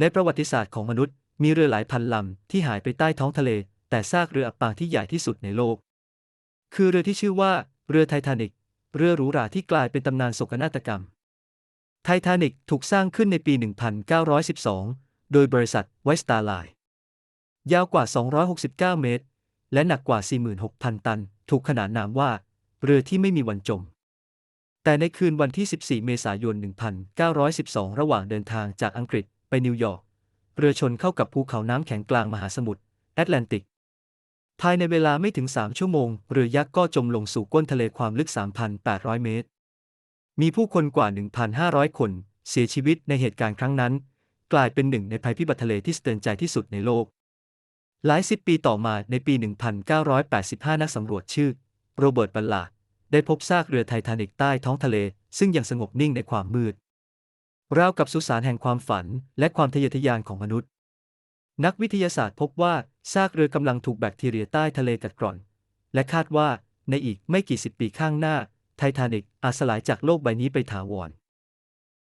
ในประวัติศาสตร์ของมนุษย์ มีเรือหลายพันลำที่หายไปใต้ท้องทะเล แต่ซากเรืออับปางที่ใหญ่ที่สุดในโลก คือเรือที่ชื่อว่าเรือไททานิกเรือหรูหราที่กลายเป็นตำนานโศกนาฏกรรม ไททานิกถูกสร้างขึ้นในปี 1912 โดยบริษัทไวสตาร์ไลน์ยาวกว่า 269 เมตร และหนักกว่า 46,000 ตัน ถูกขนานนามว่า เรือที่ไม่มีวันจม แต่ในคืนวันที่ 14 เมษายน 1912 ระหว่างเดินทางจากอังกฤษ ไปนิวยอร์ก เรือชนเข้ากับภูเขาน้ำแข็งกลางมหาสมุทรแอตแลนติก ภายในเวลาไม่ถึง 3 ชั่วโมง เรือยักษ์ก็จมลงสู่ก้นทะเลความลึก 3,800 เมตร มีผู้คนกว่า 1,500 คน เสียชีวิตในเหตุการณ์ครั้งนั้น กลายเป็นหนึ่งในภัยพิบัติทะเลที่สะเตือนใจที่สุดในโลก หลายสิบปีต่อมาในปี 1985 นักสำรวจชื่อ โรเบิร์ตบัลลาดได้พบซากเรือไททานิกใต้ท้องทะเล ซึ่งยังสงบนิ่งในความมืด ราวกับสุสานแห่งความฝันและความทะเยอทะยานของมนุษย์ นักวิทยาศาสตร์พบว่าซากเรือกำลังถูกแบคทีเรียใต้ทะเลกัดกร่อน และคาดว่าในอีกไม่กี่สิบปีข้างหน้า ไททานิกอาจสลายจากโลกใบนี้ไปถาวร